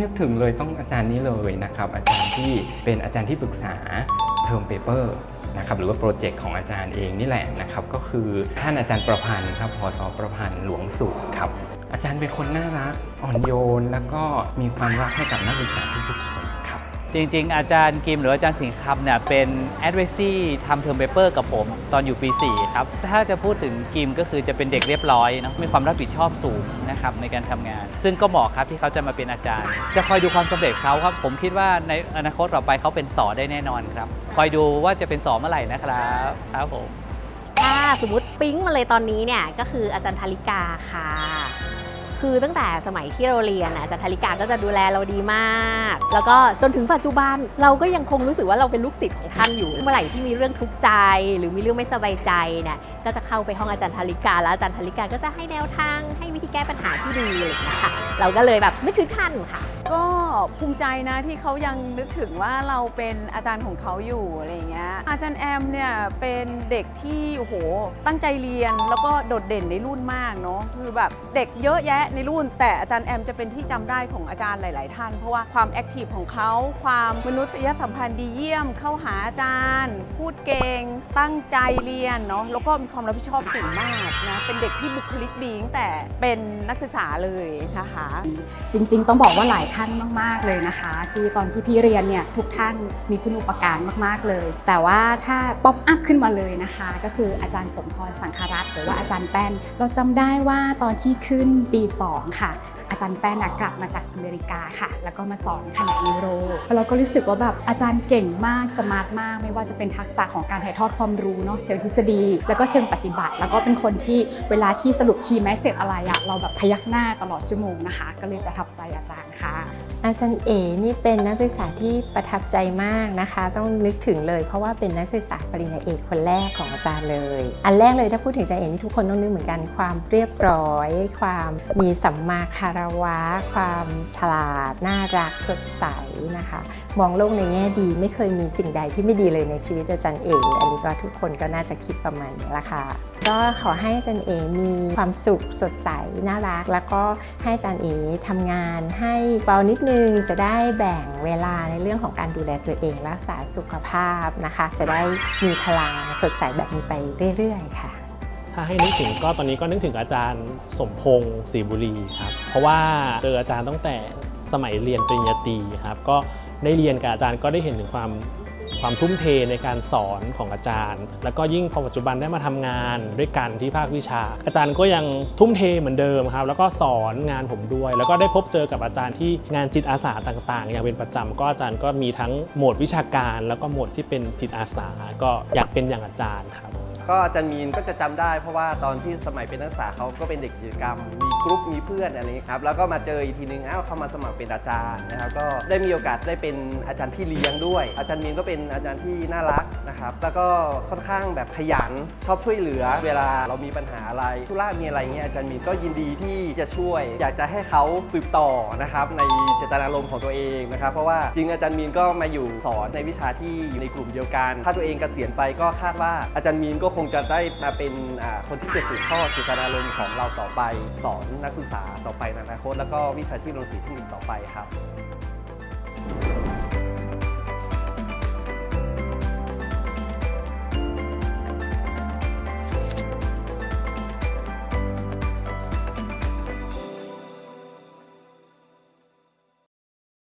นึกถึงเลยต้องอาจารย์นี้เลยนะครับ อาจารย์ที่เป็นอาจารย์ที่ปรึกษาเทอมเปเปอร์นะครับหรือว่าโปรเจกต์ของอาจารย์เองนี่แหละนะครับ ก็คือท่านอาจารย์ประพันธ์ครับพศประพันธ์หลวงสุขครับ อาจารย์เป็นคนน่ารักอ่อนโยน แล้วก็มีความรักให้กับนักศึกษาทุกๆค จริง ๆ อาจารย์กิมหรืออาจารย์สิงห์คำเนี่ยเป็น a d v i s y ทำเทอมเปเปอร์กับผมตอนอยู่ปี 4 ครับ ถ้าจะพูดถึงกิมก็คือจะเป็นเด็กเรียบร้อยเนอะมีความรับผิดชอบสูงนะครับในการทำงาน ซึ่งก็เหมาะครับที่เขาจะมาเป็นอาจารย์ จะคอยดูความสำเร็จเขาครับ ผมคิดว่าในอนาคตต่อไปเขาเป็นสอได้แน่นอนครับ คอยดูว่าจะเป็นสอเมื่อไหร่นะครับครับผมถ้าสมมติปิ๊งมาเลยตอนนี้เนี่ยก็คืออาจารย์ธาริกาค่ะ คือตั้งแต่สมัยที่เราเรียนน่ะอาจารย์ธริกาก็จะดูแลเราดีมาก แล้วก็จนถึงปัจจุบันเราก็ยังคงรู้สึกว่าเราเป็นลูกศิษย์ของท่านอยู่ เมื่อไหร่ที่มีเรื่องทุกข์ใจ หรือมีเรื่องไม่สบายใจเนี่ยก็จะเข้าไปห้องอาจารย์ธริกา แล้วอาจารย์ธริกาก็จะให้แนวทางให้วิธีแก้ปัญหาที่ดีเลยนะคะเราก็เลยแบบนึกถึงท่านค่ะ ก็ภูมิใจนะที่เขายังนึกถึงว่าเราเป็นอาจารย์ของเขาอยู่อะไรเงี้ยอาจารย์แอมเนี่ยเป็นเด็กที่โอ้โหตั้งใจเรียนแล้วก็โดดเด่นในรุ่นมากเนาะคือแบบเด็กเยอะแยะในรุ่น แต่อาจารย์แอมจะเป็นที่จำได้ของอาจารย์หลาย ๆ ท่าน เพราะว่าความแอคทีฟของเขาความมนุษยสัมพันธ์ดีเยี่ยม เข้าหาอาจารย์ พูดเก่ง ตั้งใจเรียนเนาะแล้วก็มีความรับผิดชอบสูงมากนะเป็นเด็กที่บุคลิกดีตั้งแต่เป็นนักศึกษาเลยนะคะจริง ๆ ต้องบอกว่าหลายท่านมาก ๆ เลยนะคะ ที่ตอนที่พี่เรียนเนี่ยทุกท่านมีคุณอุปการมาก ๆ เลย แต่ว่าถ้าป๊อปอัพขึ้นมาเลยนะคะ ก็คืออาจารย์สมพรสังครัตหรือว่าอาจารย์แป้น เราจำได้ว่าตอนที่ขึ้นปี2 ค่ะ อาจารย์แป้นกลับมาจากอเมริกาค่ะ แล้วก็มาสอนคณะยูโรเราก็รู้สึกว่าแบบอาจารย์เก่งมากสมาร์ทมาก ไม่ว่าจะเป็นทักษะของการถ่ายทอดความรู้เนาะเชิงทฤษฎี แล้วก็เชิงปฏิบัติ แล้วก็เป็นคนที่เวลาที่สรุปคีย์แมสเซจอะไรอะเราแบบพยักหน้าตลอดชั่วโมงนะคะ ก็เลยประทับใจอาจารย์ค่ะ อาจารย์เอนี่เป็นนักศึกษาที่ประทับใจมากนะคะ ต้องนึกถึงเลย เพราะว่าเป็นนักศึกษาปริญญาเอกคนแรกของอาจารย์เลย อันแรกเลยถ้าพูดถึงอาจารย์เอนี่ทุกคนต้องนึกเหมือนกันความเรียบร้อย ความมีสัมมาคารวะ ความฉลาด น่ารักสดใสนะคะมองโลกในแง่ดี ไม่เคยมีสิ่งใดที่ไม่ดีเลยในชีวิตอาจารย์เออันนี้ก็ทุกคนก็น่าจะคิดประมาณนี้ละค่ะก็ขอให้อาจารย์เอมีความสุขสดใสน่ารัก แล้วก็ให้อาจารย์เอทำงานให้เบานิดนึงจะได้แบ่งเวลาในเรื่องของการดูแลตัวเองรักษาสุขภาพนะคะ จะได้มีพลังสดใสแบบนี้ไปเรื่อยๆค่ะถ้าให้นึกถึงก็ตอนนี้ก็นึกถึงอาจารย์สมพงศ์ศรีบุรีครับเพราะว่าเจออาจารย์ตั้งแต่สมัยเรียนปริญญาตรีครับก็ ได้เรียนกับอาจารย์ก็ได้เห็นถึงความความทุ่มเทในการสอนของอาจารย์ แล้วก็ยิ่งพอปัจจุบันได้มาทำงานด้วยกันที่ภาควิชา อาจารย์ก็ยังทุ่มเทเหมือนเดิมครับ แล้วก็สอนงานผมด้วย แล้วก็ได้พบเจอกับอาจารย์ที่งานจิตอาสาต่างๆ อย่างเป็นประจำก็อาจารย์ก็มีทั้งโหมดวิชาการ แล้วก็โหมดที่เป็นจิตอาสา ก็อยากเป็นอย่างอาจารย์ครับ ก็อาจารย์มีนก็จะจำได้ เพราะว่าตอนที่สมัยเป็นนักศึกษาเขาก็เป็นเด็กกิจกรรม มีกรุ๊ปมีเพื่อนอะไรอย่างนี้ครับแล้วก็มาเจออีกทีนึงอ้าวเขามาสมัครเป็นอาจารย์นะครับก็ได้มีโอกาสได้เป็นอาจารย์ที่เลี้ยงด้วย อาจารย์มีนก็เป็นอาจารย์ที่น่ารักนะครับแล้วก็ค่อนข้างแบบขยันชอบช่วยเหลือ เวลาเรามีปัญหาอะไรธุระมีอะไรเงี้ยอาจารย์มีนก็ยินดีที่จะช่วย อยากจะให้เขาสืบต่อนะครับในเจตนารมณ์ของตัวเองนะครับเพราะว่าจริงอาจารย์มีนก็มาอยู่สอนในวิชาที่อยู่ในกลุ่มเดียวกัน ถ้าตัวเองเกษียณไปก็คาดว่าอาจารย์มีนก็คงงจะได้มาเป็นคนที่จะสืบทอดเจตนารมณ์ของเราต่อไป สอนนักศึกษาต่อไปในอนาคต แล้วก็วิชาชีพโรงสีเทคนิคต่อไปครับ